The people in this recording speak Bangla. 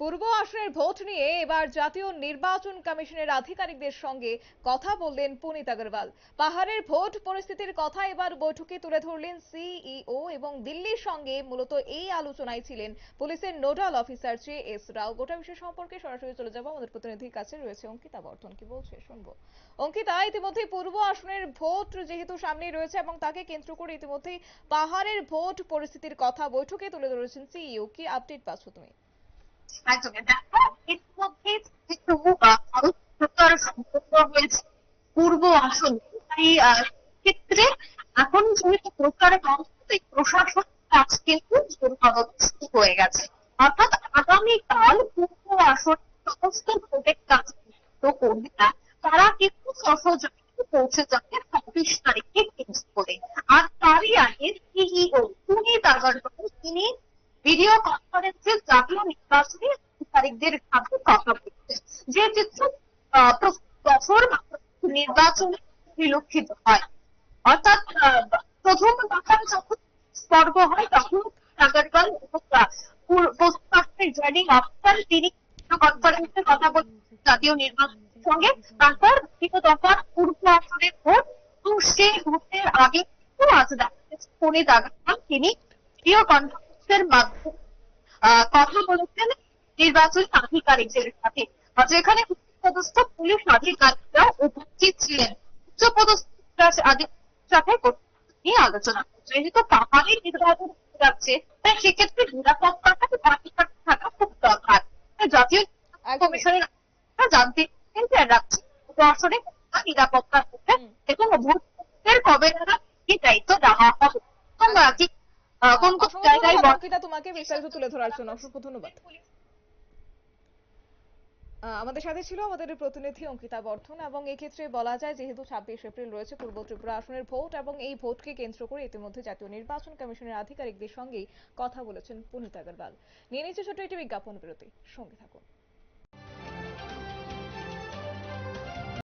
পূর্ব আসনের ভোট নিয়ে এবার জাতীয় নির্বাচন কমিশনের আধিকারিকদের সঙ্গে কথা বললেন পুনিত আগরওয়াল। পাহাড়ের ভোট পরিস্থিতির কথা এবার বৈঠকে তুলে ধরলেন সিইও এবং দিল্লির সঙ্গে মূলত এই আলোচনায় ছিলেন পুলিশের nodal officer J S Rao. গোটা বিষয় সম্পর্কে সরাসরি চলে যাব। আমাদের প্রতিনিধির কাছে রয়েছে অঙ্কিতা বর্ধন। কি বলছে? শুনব। অঙ্কিতা ইতিমধ্যে পূর্ব আসনের ভোট যেহেতু সামনে রয়েছে এবং তাকে কেন্দ্র করে ইতিমধ্যেই পাহাড়ের ভোট পরিস্থিতির কথা বৈঠকে তুলে ধরেছেন সিইও। কি আপডেট পাচ্ছ তুমি? একদমই দেখো ইতিমধ্যে কিছু হয়েছে পূর্ব আসন এই ক্ষেত্রে এখন যেহেতু প্রচারের অংশতে প্রশাসন কাজ কিন্তু জোরকদস্ত হয়ে গেছে অর্থাৎ আগামীকাল পূর্ব আসন সমস্ত ভোটের কাজ তো কর্মীরা তারা কিন্তু সহযোগিতা পৌঁছে যাবে ছাব্বিশ তারিখে কেন্দ্র করে আর তারই আগে সিইও ভিডিও কনফারেন্সে জাতীয় নির্বাচনী আধিকারিকদের সাথে কথা বলছে। যে প্রত্যেক বছর নির্বাচনে পরিলক্ষিত হয়। অর্থাৎ প্রথম দফায় যখন স্পর্গ হয়, তখন অফিসার তিনি কনফারেন্সে কথা বলছেন জাতীয় নির্বাচনের সঙ্গে। তারপর দ্বিতীয় দফার পূর্ব আসনের ভোট এবং সেই ভোটের আগে আজ দেখা পুনিত আগরওয়াল তিনি ভিডিও কনফারেন্সের মাধ্যমে কথা বলেছেন নির্বাচনী আধিকারিকদের সাথে। যেখানে উচ্চপদস্থ পুলিশ আধিকারিকরা উপস্থিত ছিলেন উচ্চপদস্থ সাথে নিয়ে আলোচনা যেহেতু পাহাড়ি নির্বাচন যাচ্ছে তাই সেক্ষেত্রে নিরাপত্তাটা থাকা খুব দরকার। জাতীয় কমিশনের জানতে চেয়েছেন যে রাজ্যে প্রশাসনে কতটা নিরাপত্তা রয়েছে হুম। এবং ভোটের কবে নাগাদ কি দায়িত্ব দেওয়া হবে? কোন কোন জায়গায় অঙ্কিতা তোমাকে বিস্তারিত তুলে ধরার জন্য। অসংখ্য ধন্যবাদ। আমাদের সাথে ছিল আমাদের প্রতিনিধি অঙ্কিতা বর্ধন এবং এক্ষেত্রে বলা যায় যেহেতু ছাব্বিশ এপ্রিল রয়েছে পূর্ব ত্রিপুরা আসনের ভোট এবং এই ভোটকে কেন্দ্র করে ইতিমধ্যে জাতীয় নির্বাচন কমিশনের আধিকারিকদের সঙ্গেই কথা বলেছেন পুনিত আগরওয়াল। নিয়ে নিচ্ছে ছোট একটি বিজ্ঞাপন বিরতি। সঙ্গে থাকুন।